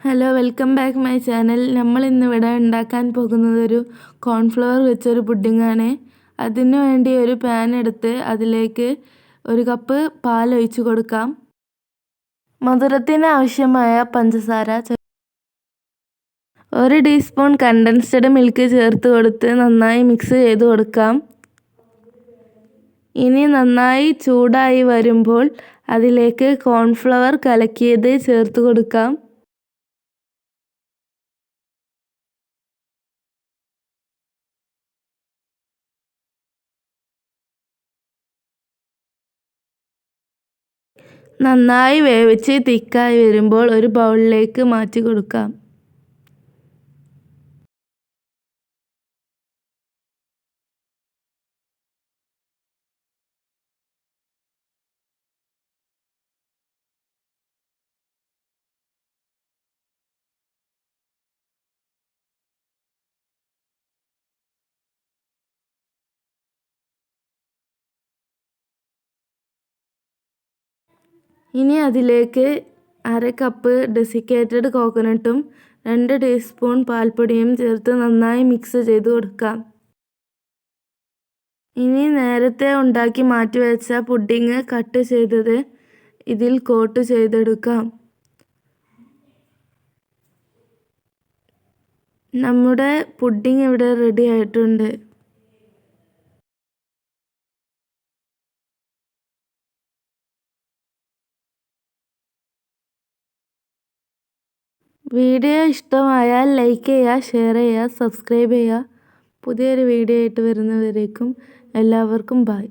Hello welcome back my channel നമ്മൾ ഇന്നിവിടെ ഉണ്ടാക്കാൻ പോകുന്നത് ഒരു കോൺഫ്ലവർ വെച്ചൊരു പുഡിങ്ങാണ് അതിനു വേണ്ടി ഒരു പാൻ എടുത്ത് അതിലേക്ക് ഒരു കപ്പ് പാൽ ഒഴിച്ച് കൊടുക്കാം. മധുരത്തിന് ആവശ്യമായ പഞ്ചസാര ഒരു ടീസ്പൂൺ കണ്ടൻസ്ഡ് മിൽക്ക് ചേർത്ത് കൊടുത്ത് നന്നായി മിക്സ് ചെയ്ത് കൊടുക്കാം. ഇനി നന്നായി ചൂടായി വരുമ്പോൾ അതിലേക്ക് കോൺഫ്ലവർ കലക്കിയത് ചേർത്ത് കൊടുക്കാം. നന്നായി വേവിച്ച് തിക്കായി വരുമ്പോൾ ഒരു ബൗളിലേക്ക് മാറ്റി കൊടുക്കാം. ഇനി അതിലേക്ക് അര കപ്പ് ഡെസിക്കേറ്റഡ് കോക്കനട്ടും രണ്ട് ടീസ്പൂൺ പാൽപ്പൊടിയും ചേർത്ത് നന്നായി മിക്സ് ചെയ്ത് കൊടുക്കാം. ഇനി നേരത്തെ ഉണ്ടാക്കി മാറ്റിവെച്ച പുഡിങ് കട്ട് ചെയ്തത് ഇതിൽ കോട്ട് ചെയ്തെടുക്കാം. നമ്മുടെ പുഡിങ് ഇവിടെ റെഡി ആയിട്ടുണ്ട്. വീഡിയോ ഇഷ്ടമായാൽ ലൈക്ക് ചെയ്യുക ഷെയർ ചെയ്യുക സബ്സ്ക്രൈബ് ചെയ്യുക. പുതിയൊരു വീഡിയോ ആയിട്ട് വരുന്നവരേക്കും എല്ലാവർക്കും ബായ്